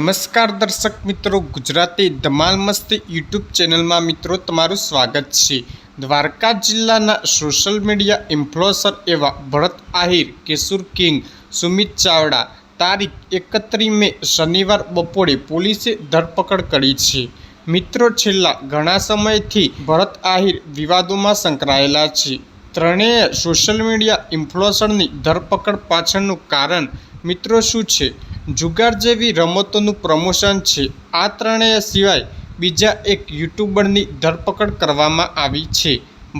નમસ્કાર દર્શક મિત્રો, ગુજરાતી ધમાલ મસ્તી યુટ્યુબ ચેનલમાં મિત્રો તમારું સ્વાગત છે. દ્વારકા જિલ્લાના સોશિયલ મીડિયા ઇન્ફ્લુઅન્સર એવા ભરત આહિર, કેશુર કિંગ, સુમિત ચાવડા તારીખ એકત્રીસ મે શનિવાર બપોરે પોલીસે ધરપકડ કરી છે. મિત્રો, છેલ્લા ઘણા સમયથી ભરત આહિર વિવાદોમાં સંકળાયેલા છે. ત્રણેય સોશિયલ મીડિયા ઇન્ફ્લુઅન્સરની ધરપકડ પાછળનું કારણ મિત્રો શું છે? જુગાર જેવી રમતોનું પ્રમોશન છે. આ ત્રણેય સિવાય બીજા એક યુટ્યુબરની ધરપકડ કરવામાં આવી છે.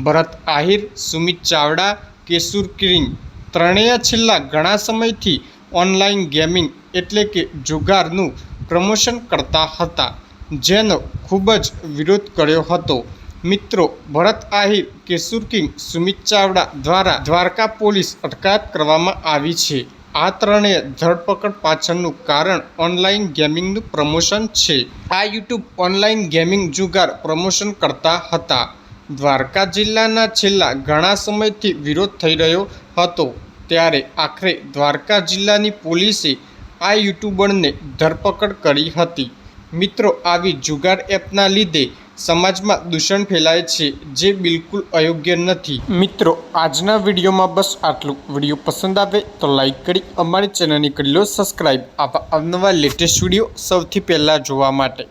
ભરત આહિર, સુમિત ચાવડા કેશુર કિરિંગ ત્રણેય છેલ્લા ઘણા સમયથી ઓનલાઈન ગેમિંગ એટલે કે જુગારનું પ્રમોશન કરતા હતા, જેનો ખૂબ જ વિરોધ કર્યો હતો. મિત્રો, ભરત આહિર કેશુર કિંગ સુમિત ચાવડા દ્વારા દ્વારકા પોલીસ અટકાયત કરવામાં આવી છે. આ ત્રણેય ધરપકડ પાછળનું કારણ ઓનલાઈન ગેમિંગનું પ્રમોશન છે. આ યુટ્યુબ ઓનલાઈન ગેમિંગ જુગાર પ્રમોશન કરતા હતા. દ્વારકા જિલ્લાના છેલ્લા ઘણા સમયથી વિરોધ થઈ રહ્યો હતો. ત્યારે આખરે દ્વારકા જિલ્લાની પોલીસે આ યુટ્યુબરને ધરપકડ કરી હતી. મિત્રો, આવી જુગાર એપના લીધે સમાજમાં દૂષણ ફેલાય છે જે બિલકુલ અયોગ્ય નથી. મિત્રો, આજના વિડીયોમાં બસ આટલું. વીડિયો પસંદ આવે તો લાઈક કરી અમારી ચેનલની કરી લો સબસ્ક્રાઈબ આવા અવનવા લેટેસ્ટ વીડિયો સૌથી પહેલાં જોવા માટે.